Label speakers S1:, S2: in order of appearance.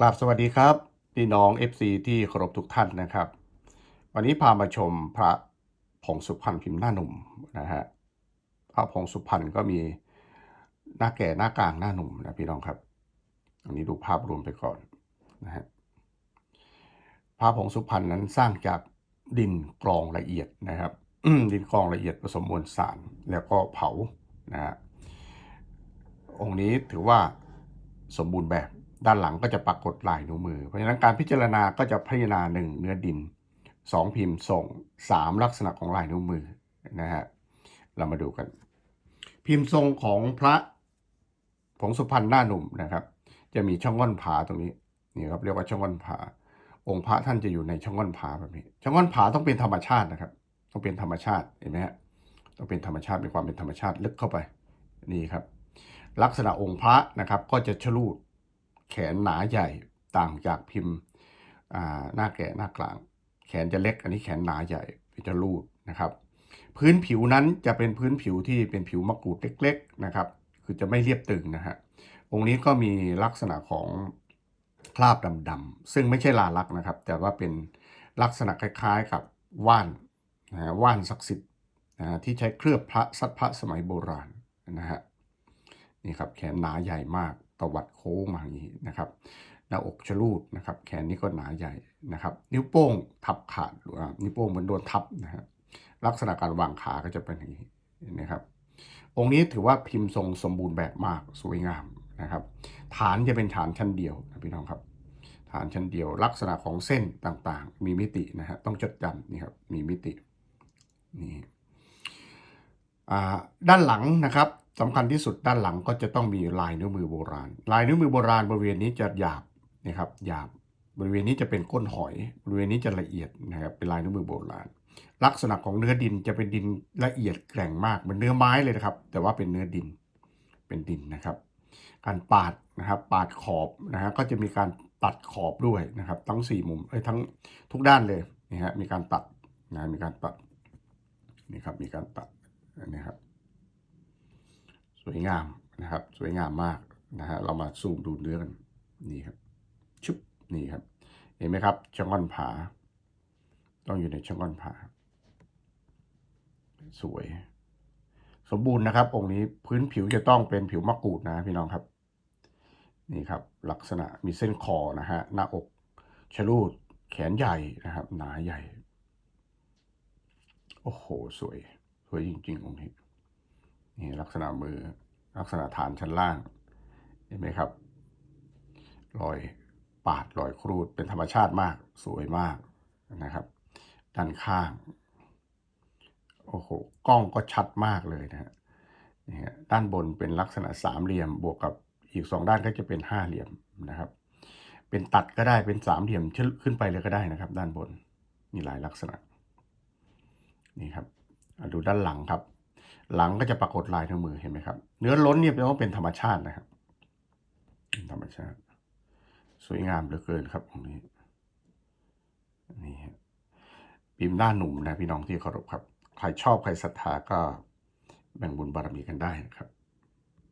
S1: กราบสวัสดีครับพี่น้อง FC ที่เคารพทุกท่านนะครับ วันนี้พามาชมพระผงสุพรรณพิมพ์หน้าหนุ่มนะฮะพระผงสุพรรณก็มีหน้าแก่หน้ากลางหน้าหนุ่มนะพี่น้องครับ อันนี้ดูภาพรวมไปก่อนนะฮะพระผงสุพรรณนั้นสร้างจากดินกรองละเอียดนะครับดินกรองละเอียดผสมมวลสารแล้วก็เผานะฮะองค์นี้ถือว่าสมบูรณ์แบบ ด้านหลังก็จะปรากฏลายนิ้วมือ เพราะฉะนั้นการพิจารณาก็จะพิจารณาหนึ่งเนื้อดินสองพิมพ์ส่งสามลักษณะของลายนิ้วมือนะฮะเรามาดูกัน พิมพ์ทรงของพระผงสุพรรณหน้าหนุ่มนะครับ จะมีช่องง่อนผาตรงนี้นี่ครับเรียกว่าช่องง่อนผา องค์พระท่านจะอยู่ในช่องง่อนผาแบบนี้ ช่องง่อนผาต้องเป็นธรรมชาตินะครับ ต้องเป็นธรรมชาติเห็นไหมฮะต้องเป็นธรรมชาติมีความเป็นธรรมชาติลึกเข้าไปนี่ครับ ลักษณะองค์พระนะครับก็จะชะลูด แขนหนาใหญ่ต่างจากพิมพ์หน้าแก่หน้ากลาง แขนจะเล็กอันนี้แขนหนาใหญ่จะลูดนะครับ พื้นผิวนั้นจะเป็นพื้นผิวที่เป็นผิวมะกรูดเล็ก ๆนะครับ คือจะไม่เรียบตึงนะฮะองค์นี้ก็มีลักษณะของคราบดำๆซึ่งไม่ใช่ลาลักษ์นะครับ แต่ว่าเป็นลักษณะคล้ายๆกับว่านนะว่านศักดิ์สิทธิ์นะที่ใช้เคลือบพระสัตพระสมัยโบราณนะฮะนี่ครับแขนหนาใหญ่มาก ตวัดโค้งมาอย่างนี้นะครับหน้าอกชะลูดนะครับ แขนนี้ก็หนาใหญ่นะครับ นิ้วโป้งทับขาดหรือนิ้วโป้งเหมือนโดนทับนะฮะลักษณะการวางขาก็จะเป็นอย่างนี้นะครับ องค์นี้ถือว่าพิมพ์ทรงสมบูรณ์แบบมากสวยงามนะครับ ฐานจะเป็นฐานชั้นเดียวนะพี่น้องครับ ฐานชั้นเดียว ลักษณะของเส้นต่างๆ มีมิตินะฮะต้องจดจำนี่ครับมีมิตินี่ด้านหลังนะครับ สำคัญที่สุดด้านหลังก็จะต้องมีลายนิ้วมือโบราณ ลายนิ้วมือโบราณบริเวณนี้จะหยาบนะครับหยาบบริเวณนี้จะเป็นก้นหอย บริเวณนี้จะละเอียดนะครับเป็นลายนิ้วมือโบราณ ลักษณะของเนื้อดินจะเป็นดินละเอียดแกร่งมากเหมือนเนื้อไม้เลยนะครับ แต่ว่าเป็นเนื้อดินเป็นดินนะครับ การปาดนะครับปาดขอบนะฮะก็จะมีการตัดขอบด้วยนะครับ ทั้งสี่มุมเอ้ยทั้งทุกด้านเลยนี่ฮะมีการตัดนะมีการตัดนี่ครับมีการตัดนี่ครับ วยงามนะครับ สวยงามมากนะฮะเรามาซูมดูเนื้อกันนี่ครับชุบนี่ครับ เห็นไหมครับช่องก้อนผา ต้องอยู่ในช่องก้อนผา สวย สมบูรณ์นะครับ องค์นี้พื้นผิวจะต้องเป็นผิวมะกรูดนะพี่น้องครับ นี่ครับ ลักษณะมีเส้นคอนะฮะหน้าอกชะลูดแขนใหญ่นะครับ หนาใหญ่ โอ้โห สวย สวยจริง ๆ องค์นี้ นี่ลักษณะมือลักษณะฐานชั้นล่าง เห็นไหมครับ รอยปาดรอยครูดเป็นธรรมชาติมากสวยมากนะครับ ด้านข้าง โอ้โหกล้องก็ชัดมากเลยนะฮะนี่ฮะด้านบนเป็นลักษณะสามเหลี่ยมบวกกับอีกสองด้านก็จะเป็นห้าเหลี่ยมนะครับ เป็นตัดก็ได้เป็นสามเหลี่ยมขึ้นไปเลยก็ได้นะครับ ด้านบนมีหลายลักษณะนี่ครับดูด้านหลังครับ หลังก็จะปรากฏลายนิ้วมือเห็นไหมครับ เนื้อล้นเนี่ยเป็นว่าเป็นธรรมชาตินะครับ ธรรมชาติ สวยงามเหลือเกินครับตรงนี้นี่ฮะพิมพ์หน้าหนุ่มนะพี่น้องที่เคารพครับ ใครชอบใครศรัทธาก็แบ่งบุญบารมีกันได้นะครับ